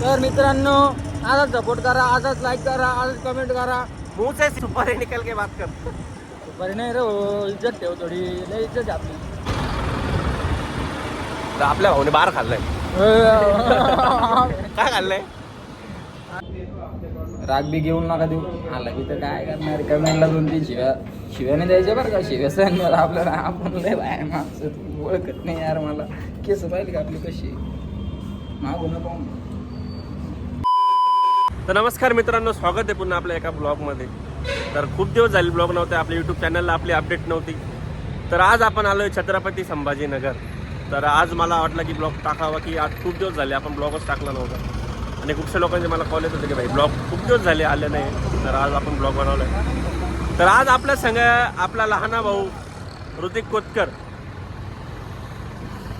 तर मित्रांनो आजच सपोर्ट करा आजच लाईक करा आजच कमेंट करा. मुंह से सुपारी निकल के बात कर. बरी नाही रे हो, इज्जत ठेव थोडी लय इज्जत आहे आपली. तर आपल्या भाऊने बार खाल्लाय. अं, काय खाल्लंय? राग बी घेऊन नका देऊ. आला की तर काय करणार? कमेंटला दोन तीन शिव्या शिव्याने द्यायच्या बरं का? शिव्या सहन नाही होत आपल्याला आपण लय बाय माणसं तू ओळखत नाही यार मला. केस पाहिली का आपली कशी? मागून पाहून तर नमस्कार मित्रांनो स्वागत आहे पुन्हा आपल्या एका ब्लॉगमध्ये. तर खूप दिवस झाले ब्लॉग नव्हते आपल्या यूट्यूब चॅनलला आपली अपडेट नव्हती. तर आज आपण आलो आहे छत्रपती संभाजीनगर. तर आज मला वाटलं की ब्लॉग टाकावा की आज खूप दिवस झाले आपण ब्लॉगच टाकला नव्हता. आणि खूपशा लोकांचे मला कॉल येत होते की भाई ब्लॉग खूप दिवस झाले आले नाही. तर आज आपण ब्लॉग बनवला आहे तर आज आपल्या संघ आपला लहाना भाऊ ऋतिक कोतकर.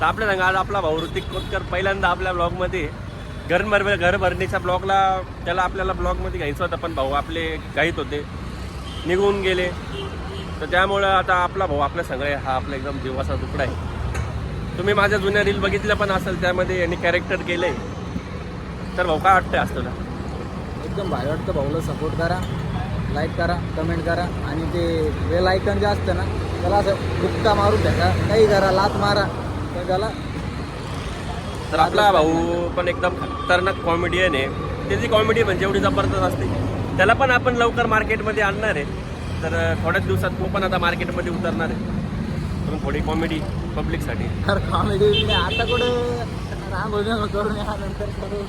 तर आपल्या संघ आज आपला भाऊ ऋतिक कोतकर पहिल्यांदा आपल्या ब्लॉगमध्ये घर भर घर भरणीच्या ब्लॉगला त्याला आपल्याला ब्लॉगमध्ये घ्यायचं होतं पण भाऊ आपले घाईत होते. निघून गेले. तर त्यामुळं आता आपला भाऊ आपल्या सगळे हा आपला एकदम जीवाचा तुकडा आहे. तुम्ही माझ्या जुन्या रील बघितल्या पण असेल त्यामध्ये यांनी कॅरेक्टर केलं आहे तर भाऊ काय वाटतंय असतं एकदम भारी वाटतं भाऊला सपोर्ट करा लाईक करा कमेंट करा. आणि ते बेल आयकन जे असतं ना त्याला असं गुप्ता मारून द्या काही करा लात मारा. तर त्याला तर आपला भाऊ पण एकदम खतरनाक कॉमेडियन आहे. त्याची कॉमेडी म्हणजे एवढी जबरदस्त असते. त्याला पण आपण लवकर मार्केटमध्ये आणणार आहे. तर थोड्याच दिवसात तो पण आता मार्केटमध्ये उतरणार आहे. पण थोडी कॉमेडी पब्लिकसाठी तर कॉमेडी आता कुठं करून या नंतर करू.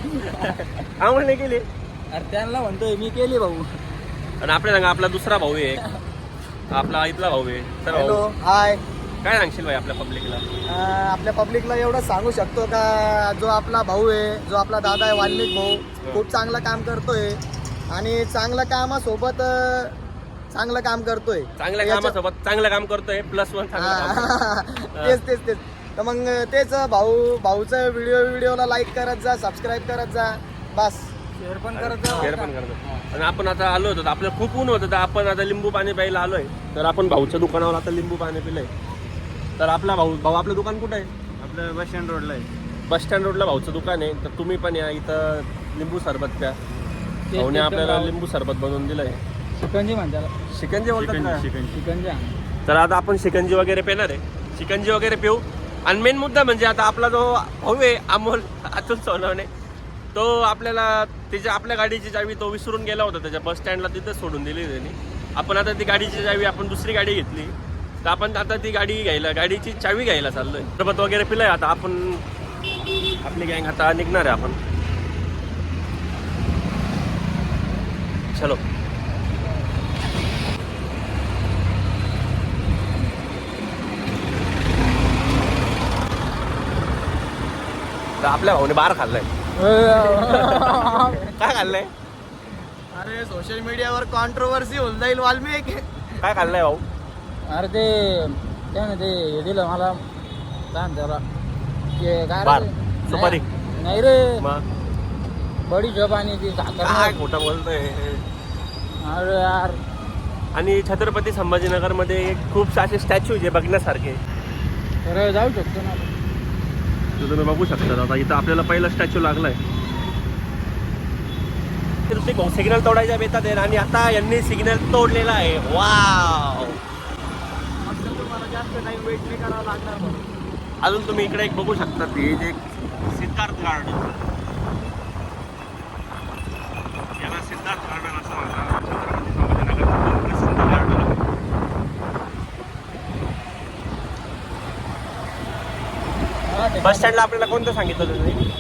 हा म्हणले गेले अरे त्यांना म्हणतोय मी केली भाऊ. आणि आपल्या सांगा आपला दुसरा भाऊ आहे आपला इथला भाऊ आहे. तर हाय काय सांगशील भाई आपल्या पब्लिकला अं, आपल्या पब्लिकला एवढं सांगू शकतो का? जो आपला भाऊ आहे जो आपला दादा आहे वाल्मिक भाऊ खूप चांगलं काम करतोय. आणि चांगलं कामासोबत चांगलं काम करतोय. चांगल्या कामासोबत चांगलं काम करतोय प्लस वन हा. तेच तेच तेच. तर मग तेच भाऊ भाऊचं व्हिडिओ व्हिडिओला लाईक करत जा सबस्क्राईब करत जा बस. शेअर पण करत जा. शेअर पण करतो आणि आपण आता आलो होतो तर आपल्याला खूप ऊन होतं तर आपण आता लिंबू पाणी प्यायला आलोय. तर आपण भाऊच्या दुकानावर आता लिंबू पाणी पिलंय. तर आपला भाऊ भाऊ आपलं दुकान कुठं आहे? आपलं बस स्टँड रोडला आहे. बस स्टँड रोडला भाऊचं दुकान आहे. तर तुम्ही पण या इथं लिंबू सरबत प्या. भाऊने आपल्याला लिंबू सरबत बनवून दिलंय. शिकंजी म्हणताला शिकंजी बोलतात चिकन? चिकन शिकंजी. तर आता आपण शिकंजी वगैरे पेणार आहे. शिकंजी वगैरे पिऊ. आणि मेन मुद्दा म्हणजे आता आपला जो भाऊ आहे अमोल अतुल सोनवणे तो आपल्याला त्याच्या आपल्या गाडीची चावी तो विसरून गेला होता. त्याच्या बस स्टँडला तिथेच सोडून दिली त्यांनी. आपण आता ती गाडीची चावी आपण दुसरी गाडी घेतली. तर आपण आता ती गाडी घ्यायला गाडीची चावी घ्यायला चाललोय. सरबत वगैरे पिलंय आता आपण आपली गँग आता निघणार आहे आपण. चलो. तर आपल्या भाऊने बार खाल्लाय. काय खाल्लंय? अरे सोशल मीडियावर कॉन्ट्रोवर्सी होऊन जाईल वाल्मिक. काय खाल्लंय भाऊ? अरे ते काय ना ते हे दिलं मला काय म्हणते त्याला ते काय बार. ते? सुपारी. नाही- नाही रे मग बडी झोप आणि ती साखर काय नाही. खोटं बोलतोय अरे यार आणि छत्रपती संभाजीनगरमध्ये खूप असे स्टॅच्यू जे बघण्यासारखे तर जाऊ शकतो ना. तर तुम्ही बघू शकता आता इथं आपल्याला पहिला स्टॅच्यू लागलाय सिग्नल तोडायच्या बेतात आहे आणि आता यांनी सिग्नल तोडलेला आहे वाव अजून तुम्ही इकडे एक बघू शकता ते जे सिद्धार्थ गार्डन याला सिद्धार्थ गार्डन असं म्हणतात. छत्रपती संभाजीनगरचं खूप प्रसिद्ध गार्डन आहे. हा, ते बस स्टँडला आपल्याला कोणतं सांगितलं होतं तुम्ही?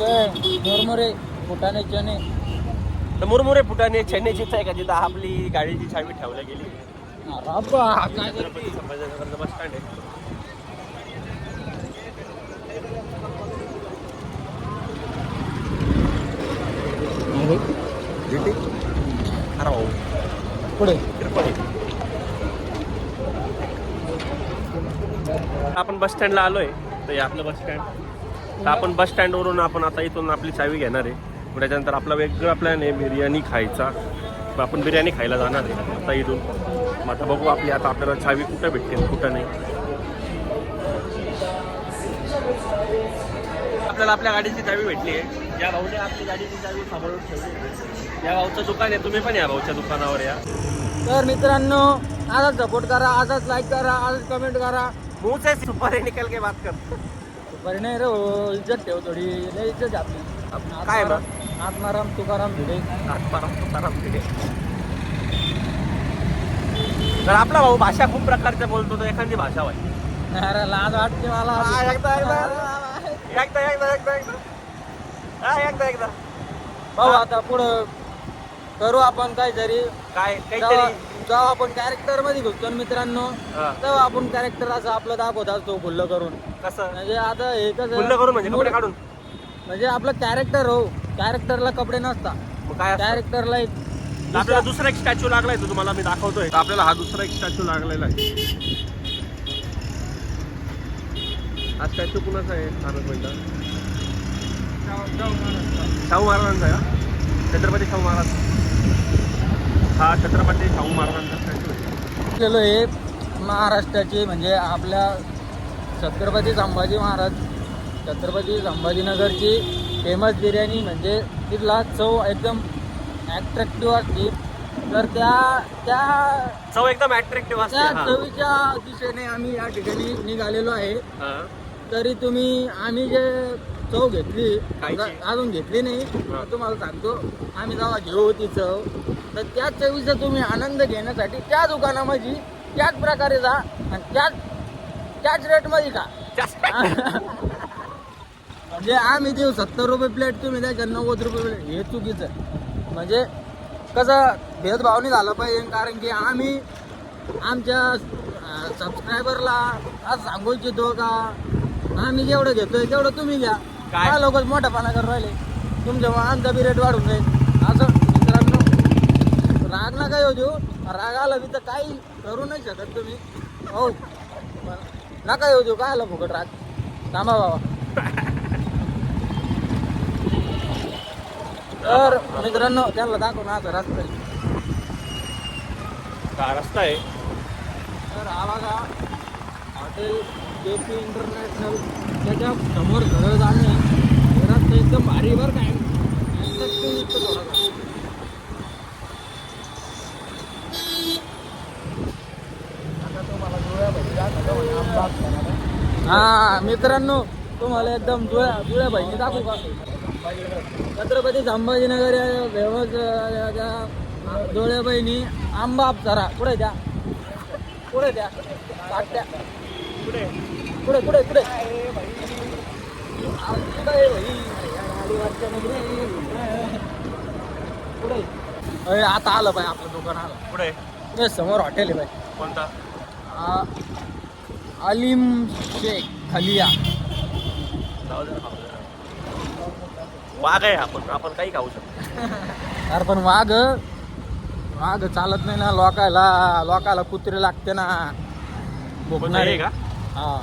ते मुरमुरे फुटाणे चणे. तर मुरमुरे फुटाने चेन्नईचीच आहे का जिथं आपली गाडीची चावी ठेवल्या गेली? छत्रपती संभाजीनगरचं बस स्टँड आहे अरे पुढे. आपण बस स्टँडला आलोय तर हे आपलं बस स्टँड तर आपण बस स्टँडवरून आपण आता इथून आपली चावी घेणार आहे. त्याच्यानंतर आपला वेगळा प्लॅन आहे बिर्याणी खायचा. आपण बिर्याणी खायला जाणार आहे आता इथून. मग आता बघू आपली आता आपल्याला चावी कुठं भेटते कुठं नाही. आपल्या आपल्याला आपल्या गाडीची चावी भेटली आहे. या भाऊने आपली गाडीची चावी सांभाळून ठेवली आहे. या भाऊचं दुकान आहे तुम्ही पण या भाऊच्या दुकानावर या. तर मित्रांनो आजच सपोर्ट करा आजच लाईक करा आजच कमेंट करा. मुंह से सुपर निकल के बात कर. बरं नाही रे हो, इज्जत ठेव थोडी लय इज्जत आहे आपली. काय आत्माराम तुकाराम भिडे. आत्माराम तुकाराम भिडे. तर आपला भाऊ भाषा खूप प्रकारच्या बोलतो तो एखादी भाषा वाटते अरे लाज वाटते मला. हा, एकदा, एकदा. एकदा एकदा एकदा एकदा. हा एकदा एकदा. भाऊ आता पुढं करू आपण काहीतरी. काय जेव्हा काहीतरी? जेव्हा आपण कॅरेक्टरमध्ये घुसतो ना मित्रांनो. तेव्हा आपण कॅरेक्टर असं आपलं दाखवत असतो खुल्लं करून. कसं? म्हणजे आता हे कसं करून म्हणजे कपडे काढून? म्हणजे आपलं कॅरेक्टर हो. कॅरेक्टरला कपडे नसता. काय? कॅरेक्टरला एक तर आपल्याला दुसरा एक स्टॅच्यू लागलाय तो तुम्हाला मी दाखवतोय. तर आपल्याला हा दुसरा एक स्टॅच्यू लागलेला आहे. हा स्टॅच्यू कुणाचा आहे? फारच मिनिटं शाहू महाराजांचा आहे का? छत्रपती शाहू महाराज. हा छत्रपती शाहू महाराजांचा स्टॅच्यू आहे. हे महाराष्ट्राचे म्हणजे आपल्या छत्रपती संभाजी महाराज छत्रपती संभाजीनगरची फेमस बिर्याणी म्हणजे तिथला चव एकदम ॲट्रॅक्टिव्ह असते तर त्या त्या चव एकदम अट्रॅक्टिव्ह असते त्या हा. चवीच्या दिशेने आम्ही या ठिकाणी निघालेलो आहे. तरी तुम्ही आम्ही जे चव घेतली खायची. अजून घेतली नाही हा. तुम्हाला सांगतो आम्ही जेव्हा घेऊ ती चव तर त्या चवीचा तुम्ही आनंद घेण्यासाठी त्या दुकानामध्ये त्याच प्रकारे जा आणि त्याच त्याच रेटमध्ये का म्हणजे आम्ही देऊ सत्तर रुपये प्लेट तुम्ही द्यायच्या नव्वद रुपये प्लेट हे चुकीचं आहे. म्हणजे कसं भेदभाव नाही झाला पाहिजे कारण की आम्ही आमच्या सबस्क्रायबरला आज सांगू इच्छितो का आम्ही जेवढं घेतोय तेवढं तुम्ही घ्या. काय? काय लोक मोठ्यापणा करून राहिले. तुमच्यामुळे आमचा बी रेट वाढून जाईल. असं मित्रांनो राग नका येऊ देऊ. राग आला बी तर काही करू नाही शकत तुम्ही. हो. नका येऊ देऊ काय आलं फुकट राग? थांबा बाबा. तर मित्रांनो त्यांना दाखव ना आता रस्ता हा रस्ता आहे? तर हा बघा हॉटेल के पी इंटरनॅशनल त्याच्यासमोर घर जाणे हे रस्ता एकदम भारी बरं काय थोडासा. हा मित्रांनो तुम्हाला एकदम जुळ्या जुळ्या बहिणी दाखवू का? छत्रपती संभाजीनगर या व्यवस डोळ्या बहिणी आंबा अप्सरा. पुढे द्या पुढे द्या ताट द्या पुढे पुढे पुढे पुढे आ, पुढे आहे भाई. गाडीवरच्या नगरी. पुढे अय, आता आलं पाय आपलं दुकान आलं. पुढे हे समोर हॉटेल आहे बाय कोणता? अलीम शेख खलिया. वाघ आहे आपण आपण काही खाऊ शकतो अरे पण वाघ वाघ चालत नाही ना लोकायला लोकायला कुत्रे लागते ना. भोकणारे. हे का? हा.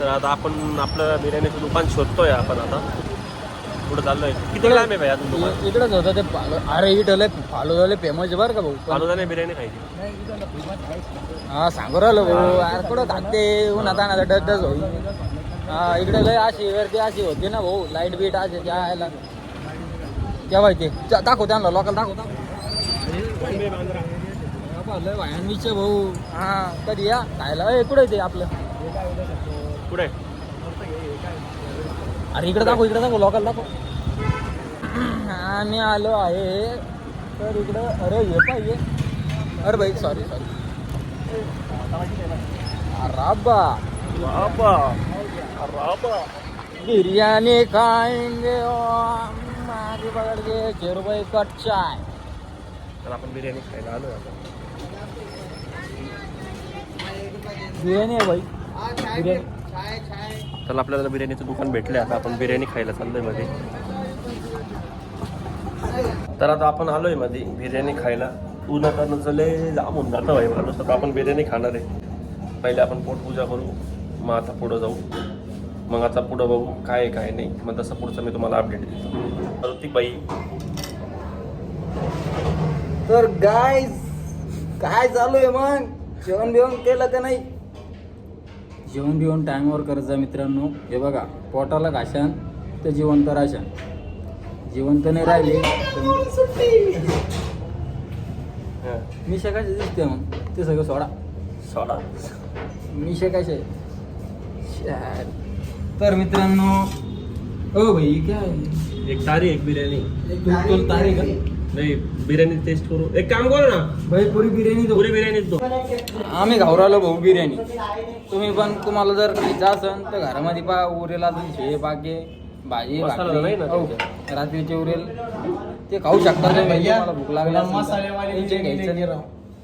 तर आता आपण आपलं बिर्याणीचं दुकान शोधतोय आपण आता. पुढे चाललोय? किती लांब आहे भाई अजून दुकान? इकडेच होतं ते फालो अरे इथं लय फालो झाले फेमस बरं का भाऊ. पण- अनुदाने बिर्याणी खायची. हा सांगू राहिलो भाऊ. अरे कुठं खाते? उन्हात आणा डस डस होईल. हा इकडे लय अशी गर्दी अशी होती ना भाऊ. लाइट बीट असे द्यायला केव्हा ते? दाखव त्यांना लोकांना दाखव बाबा, लय भयानवीचे भाऊ. हा कधी या? खायला? ए कुठे ते आपलं? पुढे अरे इकडे दाखव इकडे दाखव लोकांना दाखव. आम्ही आलो आहे. तर इकडं अरे ये पाहिजे अरे भाई सॉरी सॉरी राबा बाबा. राबा बिरयानी खाएंगे और मागे पकड़ के छः रुपये कट चाय. तर आपण बिर्याणी खायला आलो आता. बिर्याणी आहे भाई. बिर्याणी. तर आपल्याला बिर्याणीचं दुकान भेटले आता. आपण बिर्याणी खायला चाललोयमध्ये. तर आता आपण आलोयमध्ये बिर्याणी खायला. उन्हातानं चले जाम होऊन जातं भाई माणूस. आता आपण बिर्याणी खाणार आहे. पहिले आपण पोटपूजा करू. मग आता पुढं जाऊ. मग आता पुढं बघू काय आहे काय नाही. मग तसं पुढचं मी तुम्हाला अपडेट देतो. तर ती बाई. तर गाय काय चालू आहे मग? जेवण बिवण केलं का नाही? जेवण बिवण टाईमवर करत जा मित्रांनो. हे बघा पोटाला घाशान फक्त जिवंत राहशान जिवंत नाही राहिले तर हा. मी कशी दिसते मग? ते सगळं सोडा. सोडा. मी कसे तर मित्रांनो ओ भाई काय? एक तारी एक बिर्याणी. तू तारी का नाही बिर्याणी टेस्ट करू. एक काम करू ना. भाई पुरी बिर्याणी दो. पुरी बिर्याणी दो. आम्ही घावरालो भाऊ बिर्याणी. तुम्ही पण तुम्हाला जर खायचं असेल तर घरामध्ये पहा उरेल असेल शे बागे भाजी मसाला भाकरी, नाही ना हो, रात्रीचे उरेल. ते खाऊ शकता तुम्ही तुम्हाला भूक लागली असेल तर. मसालेवाले टेन्शन घ्यायचं नाही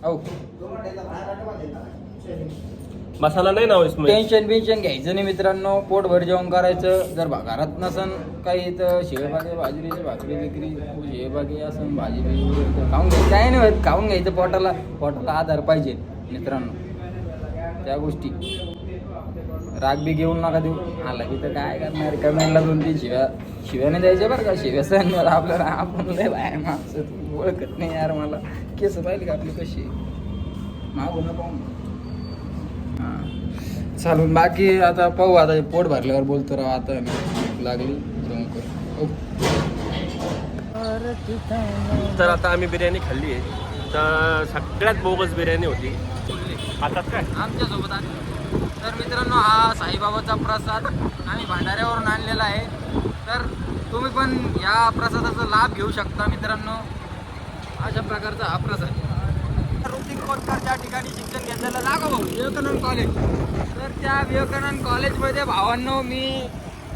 हो. मसाला नाही ना हो इसमें टेन्शन बिन्शन घ्यायचं नाही मित्रांनो. पोटभर जेवण करायचं. जर बा घरात नसन काही तर शेळबागे बाजरीची भाकरी विक्री शेळबागे असं भाजी बिजी खाऊन घ्यायचं. काय नाही होत खाऊन घ्यायचं पोटाला. पोटाला आधार पाहिजे मित्रांनो. त्या गोष्टी. राग बी घेऊन नका देऊ. आला की तर काय करणार? कमेंटला दोन तीन शिव्या शिव्याने द्यायच्या बरं का? शिव्या सहन आपल्याला आपण लय बाहेर माणसं तू ओळखत नाही यार मला. केस पाहिली का आपली कशी? मागून पाहून चालून बाकी आता पाहू आता पोट भरल्यावर बोलतो राव आता लागली तर आता आम्ही बिर्याणी खाल्ली आहे. तर सगळ्यात बोगस बिर्याणी होती. आता काय? आमच्यासोबत तर मित्रांनो हा साईबाबाचा प्रसाद आम्ही भांडाऱ्यावरून आणलेला आहे. तर तुम्ही पण या प्रसादाचा लाभ घेऊ शकता मित्रांनो. अशा प्रकारचा हा प्रसाद. ऋतिक कोटकर ज्या ठिकाणी शिक्षण घेतलेलं लागो भाऊ विवेकानंद कॉलेज तर त्या विवेकानंद कॉलेजमध्ये भावांनो मी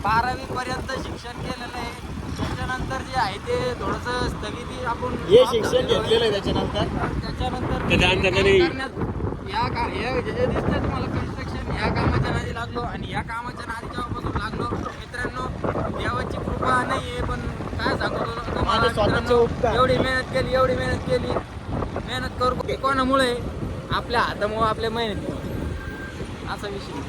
बारावीपर्यंत शिक्षण केलेलं आहे. त्याच्यानंतर जे आहे ते थोडंसं स्थगिती आपण हे शिक्षण घेतलेलं आहे त्याच्यानंतर? त्याच्यानंतर या का हे जे दिसतं तुम्हाला कन्स्ट्रक्शन या कामाच्या नादी लागलो आणि या कामाच्या नादी जेव्हापासून लागलो मित्रांनो देवाची कृपा नाही आहे पण काय सांगू तुला- तुम्हाला. एवढी मेहनत केली एवढी मेहनत केली. मेहनत करू. कोणामुळे? आपल्या हातामुळे आपल्या मेहनत असा विषय.